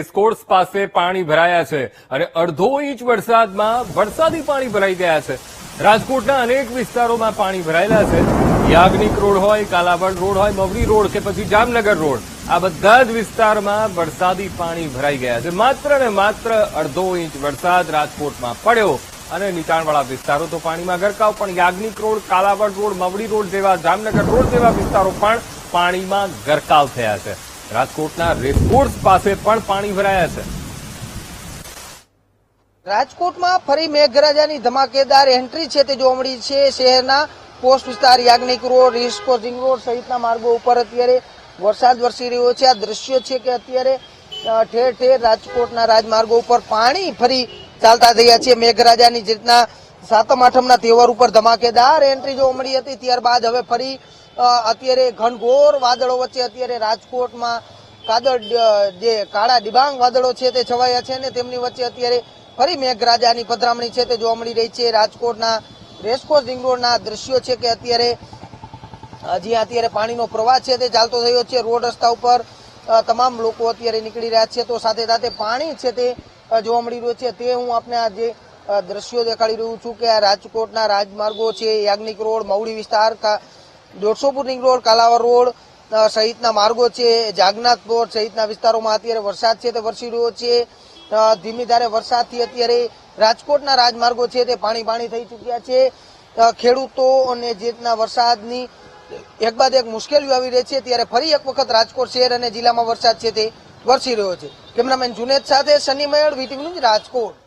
Racecourse પાસે પાણી ભરાયા છે અને અડધો ઇંચ વરસાદમાં વરસાદી પાણી ભરાઈ ગયા છે. રાજકોટના અનેક વિસ્તારોમાં પાણી ભરાયેલા છે. યાજ્ઞિક રોડ હોય, કાલાવડ રોડ હોય મવડી રોડ કે પછી જામનગર રોડ, આ બધા જ વિસ્તારમાં વરસાદી પાણી ભરાઈ ગયા છે. માત્ર ને માત્ર અડધો ઇંચ વરસાદ રાજકોટમાં પડ્યો અને નીચાણવાળા વિસ્તારો તો પાણીમાં ગરકાવ, પણ Yagnik road, Kalavad road Mavdi road જેવા, જામનગર રોડ જેવા વિસ્તારો પણ પાણીમાં ગરકાવ થયા છે. રાજકોટના રેસકોર્સ પાસે પણ પાણી ભરાયા છે. રાજકોટમાં ફરી મેઘરાજાની ધમાકેદાર એન્ટ્રી છે તે જોવા મળી છે. શહેરના પોસ્ટ વિસ્તાર યાજ્ઞિક રોડ રિસ્કોઝિંગ રોડ સહિતના માર્ગો ઉપર અત્યારે વરસાદ વરસી રહ્યો છે. આ દ્રશ્ય છે કે અત્યારે ઠેર ઠેર રાજકોટના રાજમાર્ગો ઉપર પાણી ફરી ચાલતા થયા છે. મેઘરાજાની જે રીતના સાતમ આઠમના તહેવાર ઉપર ધમાકેદાર એન્ટ્રી જોવા મળી હતી, ત્યારબાદ હવે ફરી અત્યારે ઘનઘોર વાદળો વચ્ચે અત્યારે રાજકોટમાં કાદળ જે કાળા ડિબાંગ વાદળો છે તે છવાયા છે અને તેમની વચ્ચે અત્યારે ફરી મેઘરાજાની પધરામણી છે તે જોવા મળી રહી છે. રાજકોટના રેસકોર્સ રિંગ રોડના દ્રશ્યો છે કે અત્યારે હજી અત્યારે પાણીનો પ્રવાહ છે તે ચાલતો થયો છે. રોડ રસ્તા ઉપર તમામ લોકો અત્યારે નીકળી રહ્યા છે. તો સાથે સાથે પાણી છે તે જોવા મળી રહ્યું છે. તે હું આપને આજે દ્રશ્યો દેખાડી રહ્યું છું કે આ રાજકોટના રાજમાર્ગો છે, યાજ્ઞિક રોડ મવડી વિસ્તાર દોઢસોપુર રિંગ રોડ કાલાવર રોડ સહિતના માર્ગો છે, જાગનાથ રોડ સહિતના વિસ્તારોમાં અત્યારે વરસાદ છે તે વરસી રહ્યો છે. ધીમી ધારે વરસાદથી અત્યારે રાજકોટના રાજમાર્ગો છે તે પાણી પાણી થઈ ચૂક્યા છે. ખેડૂતો અને જે રીતના વરસાદની એક બાદ એક મુશ્કેલીઓ આવી રહી છે, ત્યારે ફરી એક વખત રાજકોટ શહેર અને જિલ્લામાં વરસાદ છે તે વરસી રહ્યો છે. કેમેરામેન જુનેદ સાથે સની મયળ વીટીવી ન્યૂઝ રાજકોટ.